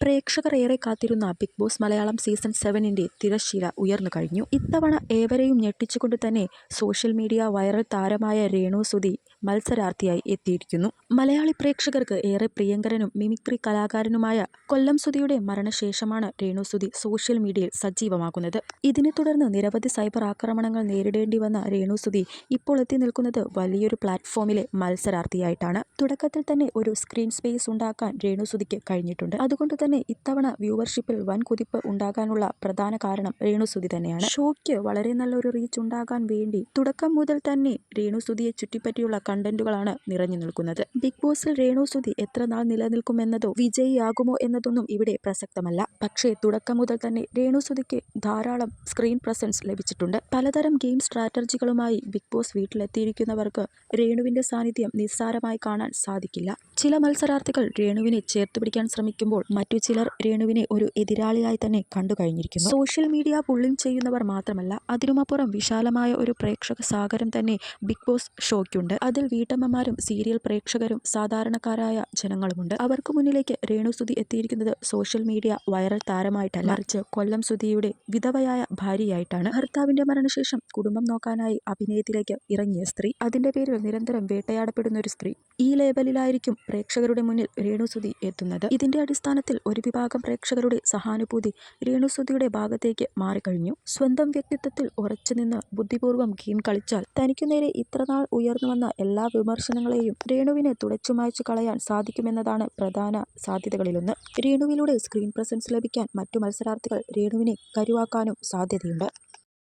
പ്രേക്ഷകർ ഏറെ കാത്തിരുന്ന ബിഗ് ബോസ് മലയാളം സീസൺ സെവനിന്റെ തിരശ്ശീല ഉയർന്നു കഴിഞ്ഞു. ഇത്തവണ ഏവരെയും ഞെട്ടിച്ചുകൊണ്ട് തന്നെ സോഷ്യൽ മീഡിയ വൈറൽ താരമായ രേണു സുധി മത്സരാർത്ഥിയായി എത്തിയിരിക്കുന്നു. മലയാളി പ്രേക്ഷകർക്ക് ഏറെ പ്രിയങ്കരനും മിമിക്രി കലാകാരനുമായ കൊല്ലം സുധിയുടെ മരണശേഷമാണ് രേണു സുധി സോഷ്യൽ മീഡിയയിൽ സജീവമാകുന്നത്. ഇതിനെ തുടർന്ന് നിരവധി സൈബർ ആക്രമണങ്ങൾ നേരിടേണ്ടി വന്ന രേണു സുധി ഇപ്പോൾ എത്തി നിൽക്കുന്നത് വലിയൊരു പ്ലാറ്റ്ഫോമിലെ മത്സരാർത്ഥിയായിട്ടാണ്. തുടക്കത്തിൽ തന്നെ ഒരു സ്ക്രീൻ സ്പേസ് ഉണ്ടാക്കാൻ രേണു സുധിക്ക് കഴിഞ്ഞിട്ടുണ്ട്. അതുകൊണ്ട് തന്നെ ഇത്തവണ വ്യൂവർഷിപ്പിൽ വൻ കുതിപ്പ് ഉണ്ടാകാനുള്ള പ്രധാന കാരണം രേണുസുതി തന്നെയാണ്. ഷോയ്ക്ക് വളരെ നല്ലൊരു റീച്ച് ഉണ്ടാകാൻ വേണ്ടി തുടക്കം മുതൽ തന്നെ രേണുസുതിയെ ചുറ്റിപ്പറ്റിയുള്ള കണ്ടന്റുകളാണ് നിറഞ്ഞു നിൽക്കുന്നത്. ബിഗ് ബോസിൽ രേണു സുധി എത്ര നാൾ നിലനിൽക്കുമെന്നതോ വിജയിയാകുമോ എന്നതൊന്നും ഇവിടെ പ്രസക്തമല്ല. പക്ഷേ തുടക്കം മുതൽ തന്നെ രേണു സുധിക്ക് ധാരാളം സ്ക്രീൻ പ്രസൻസ് ലഭിച്ചിട്ടുണ്ട്. പലതരം ഗെയിം സ്ട്രാറ്റജികളുമായി ബിഗ് ബോസ് വീട്ടിലെത്തിയിരിക്കുന്നവർക്ക് രേണുവിന്റെ സാന്നിധ്യം നിസ്സാരമായി കാണാൻ സാധിക്കില്ല. ചില മത്സരാർത്ഥികൾ രേണുവിനെ ചേർത്ത് പിടിക്കാൻ ശ്രമിക്കുമ്പോൾ മറ്റു ചിലർ രേണുവിനെ ഒരു എതിരാളിയായി തന്നെ കണ്ടു കഴിഞ്ഞിരിക്കുന്നു. സോഷ്യൽ മീഡിയ പുള്ളിങ് ചെയ്യുന്നവർ മാത്രമല്ല അതിനുമപ്പുറം വിശാലമായ ഒരു പ്രേക്ഷക സാഗരം തന്നെ ബിഗ് ബോസ് ഷോയ്ക്കുണ്ട്. അതിൽ വീട്ടമ്മമാരും സീരിയൽ പ്രേക്ഷകരും സാധാരണക്കാരായ ജനങ്ങളുമുണ്ട്. അവർക്ക് മുന്നിലേക്ക് രേണുസുതി എത്തിയിരിക്കുന്നത് സോഷ്യൽ മീഡിയ വൈറൽ താരമായിട്ടല്ല. മറിച്ച് കൊല്ലം സുതിയുടെ വിധവയായ ഭാര്യയായിട്ടാണ്. ഭർത്താവിന്റെ മരണശേഷം കുടുംബം നോക്കാനായി അഭിനയത്തിലേക്ക് ഇറങ്ങിയ സ്ത്രീ അതിന്റെ പേരിൽ നിരന്തരം വേട്ടയാടപ്പെടുന്ന ഒരു സ്ത്രീ. ഈ ലേബലിലായിരിക്കും പ്രേക്ഷകരുടെ മുന്നിൽ രേണുസുതി എത്തുന്നത്. ഇതിന്റെ അടിസ്ഥാനത്തിൽ ഒരു വിഭാഗം പ്രേക്ഷകരുടെ സഹാനുഭൂതി രേണുസുതിയുടെ ഭാഗത്തേക്ക് മാറിക്കഴിഞ്ഞു. സ്വന്തം വ്യക്തിത്വത്തിൽ ഉറച്ചുനിന്ന് ബുദ്ധിപൂർവം ഗെയിം കളിച്ചാൽ തനിക്കു നേരെ ഇത്രനാൾ ഉയർന്നു വന്ന എല്ലാ വിമർശനങ്ങളെയും രേണുവിനെ തുടച്ചു മായച്ചു കളയാൻ സാധിക്കുമെന്നതാണ് പ്രധാന സാധ്യതകളിലൊന്ന്. രേണുവിലൂടെ സ്ക്രീൻ പ്രസൻസ് ലഭിക്കാൻ മറ്റു മത്സരാർത്ഥികൾ രേണുവിനെ കരുവാക്കാനും സാധ്യതയുണ്ട്.